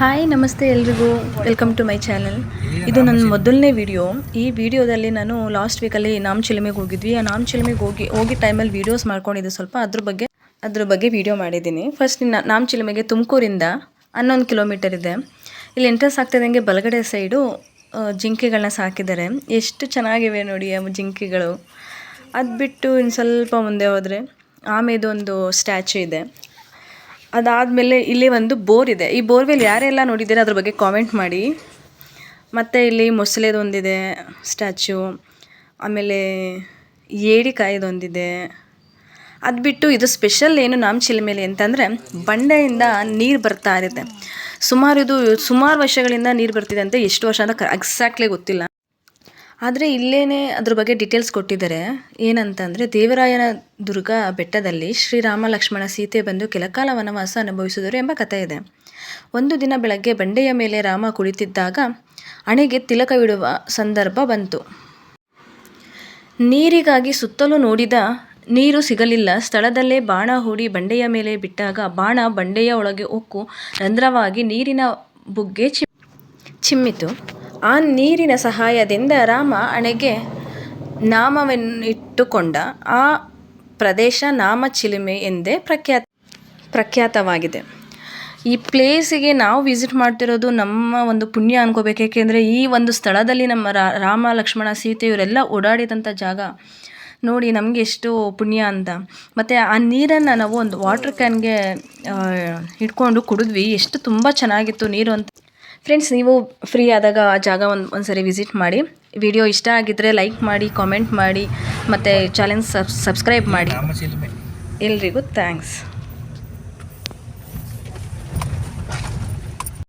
Hi, ನಮಸ್ತೆ ಎಲ್ರಿಗೂ. Welcome to my channel ಇದು ನನ್ನ ಮೊದಲನೇ ವಿಡಿಯೋ ಈ ವಿಡಿಯೋದಲ್ಲಿ ನಾನು ಲಾಸ್ಟ್ ವೀಕಲ್ಲಿ ನಾಮ್ ಚಿಲುಮೆಗೆ ಹೋಗಿದ್ವಿ. ಆ ನಾಮ್ ಚಿಲುಮೆಗೆ ಹೋಗಿ ಹೋಗಿ ಟೈಮಲ್ಲಿ ವೀಡಿಯೋಸ್ ಮಾಡ್ಕೊಂಡಿದ್ದೆ ಸ್ವಲ್ಪ ಅದ್ರ ಬಗ್ಗೆ ಅದ್ರ ಬಗ್ಗೆ ವಿಡಿಯೋ ಮಾಡಿದ್ದೀನಿ. ಫಸ್ಟ್ ನಾಮ್ ಚಿಲುಮೆಗೆ ತುಮಕೂರಿಂದ ಹನ್ನೊಂದು ಕಿಲೋಮೀಟರ್ ಇದೆ. ಇಲ್ಲಿ ಎಂಟ್ರೆನ್ಸ್ ಆಗ್ತಿದ್ದಂಗೆ ಬಲಗಡೆ ಸೈಡು ಜಿಂಕೆಗಳನ್ನ ಸಾಕಿದ್ದಾರೆ. ಎಷ್ಟು ಚೆನ್ನಾಗಿವೆ ನೋಡಿ ಆ ಜಿಂಕೆಗಳು. ಅದು ಬಿಟ್ಟು ಇನ್ನು ಸ್ವಲ್ಪ ಮುಂದೆ ಹೋದರೆ ಒಂದು ಸ್ಟ್ಯಾಚು ಇದೆ. ಅದಾದಮೇಲೆ ಇಲ್ಲಿ ಒಂದು ಬೋರ್ ಇದೆ. ಈ ಬೋರ್ವೆಲ್ ಯಾರೆಲ್ಲ ನೋಡಿದ್ದೀರಾ ಅದ್ರ ಬಗ್ಗೆ ಕಾಮೆಂಟ್ ಮಾಡಿ. ಮತ್ತು ಇಲ್ಲಿ ಮೊಸಳೆದೊಂದಿದೆ, ಸ್ಟ್ಯಾಚು, ಆಮೇಲೆ ಏಡಿಕಾಯ್ದೊಂದಿದೆ. ಅದು ಬಿಟ್ಟು ಇದು ಸ್ಪೆಷಲ್ ಏನು ನಾಮಚಿಲೆ ಮೇಲೆ ಅಂತಂದರೆ ಬಂಡೆಯಿಂದ ನೀರು ಬರ್ತಾ ಇರುತ್ತೆ. ಸುಮಾರು ಇದು ಸುಮಾರು ವರ್ಷಗಳಿಂದ ನೀರು ಬರ್ತಿದೆ ಅಂತ ಎಷ್ಟು ವರ್ಷ ಅಂತ ಎಕ್ಸಾಕ್ಟ್ಲಿ ಗೊತ್ತಿಲ್ಲ. ಆದರೆ ಇಲ್ಲೇನೆ ಅದ್ರ ಬಗ್ಗೆ ಡೀಟೇಲ್ಸ್ ಕೊಟ್ಟಿದ್ದಾರೆ. ಏನಂತಂದರೆ, ದೇವರಾಯನ ದುರ್ಗ ಬೆಟ್ಟದಲ್ಲಿ ಶ್ರೀರಾಮ, ಲಕ್ಷ್ಮಣ, ಸೀತೆ ಬಂದು ಕೆಲಕಾಲ ವನವಾಸ ಅನುಭವಿಸಿದರು ಎಂಬ ಕಥೆ ಇದೆ. ಒಂದು ದಿನ ಬೆಳಗ್ಗೆ ಬಂಡೆಯ ಮೇಲೆ ರಾಮ ಕುಳಿತಿದ್ದಾಗ ಅಣೆಗೆ ತಿಲಕವಿಡುವ ಸಂದರ್ಭ ಬಂತು. ನೀರಿಗಾಗಿ ಸುತ್ತಲೂ ನೋಡಿದ ನೀರು ಸಿಗಲಿಲ್ಲ. ಸ್ಥಳದಲ್ಲೇ ಬಾಣ ಹೂಡಿ ಬಂಡೆಯ ಮೇಲೆ ಬಿಟ್ಟಾಗ ಬಾಣ ಬಂಡೆಯ ಒಳಗೆ ಉಕ್ಕು ರಂಧ್ರವಾಗಿ ನೀರಿನ ಬುಗ್ಗೆ ಚಿಮ್ಮಿತು. ಆ ನೀರಿನ ಸಹಾಯದಿಂದ ರಾಮ ಅಣೆಗೆ ನಾಮವನ್ನಿಟ್ಟುಕೊಂಡ ಆ ಪ್ರದೇಶ ನಾಮ ಚಿಲುಮೆ ಎಂದೇ ಪ್ರಖ್ಯಾತ, ಪ್ರಖ್ಯಾತವಾಗಿದೆ. ಈ ಪ್ಲೇಸಿಗೆ ನಾವು ವಿಸಿಟ್ ಮಾಡ್ತಿರೋದು ನಮ್ಮ ಒಂದು ಪುಣ್ಯ ಅನ್ಕೋಬೇಕು. ಏಕೆಂದರೆ ಈ ಒಂದು ಸ್ಥಳದಲ್ಲಿ ನಮ್ಮ ರಾಮ, ಲಕ್ಷ್ಮಣ, ಸೀತೆ ಇವರೆಲ್ಲ ಓಡಾಡಿದಂಥ ಜಾಗ. ನೋಡಿ ನಮಗೆ ಎಷ್ಟು ಪುಣ್ಯ ಅಂತ. ಮತ್ತು ಆ ನೀರನ್ನು ನಾವು ಒಂದು ವಾಟರ್ ಕ್ಯಾನ್ಗೆ ಇಟ್ಕೊಂಡು ಕುಡಿದ್ವಿ. ಎಷ್ಟು ತುಂಬ ಚೆನ್ನಾಗಿತ್ತು ನೀರು ಅಂತ. ಫ್ರೆಂಡ್ಸ್ ನೀವು ಫ್ರೀ ಆದಾಗ ಆ ಜಾಗ ಒಂದು ಒಂದು ಸರಿ ವಿಸಿಟ್ ಮಾಡಿ. ವಿಡಿಯೋ ಇಷ್ಟ ಆಗಿದ್ದರೆ ಲೈಕ್ ಮಾಡಿ ಕಾಮೆಂಟ್ ಮಾಡಿ ಮತ್ತು ಚಾಲೆಂಜ್ ಸಬ್ಸ್ಕ್ರೈಬ್ ಮಾಡಿ. ಎಲ್ರಿಗೂ ಥ್ಯಾಂಕ್ಸ್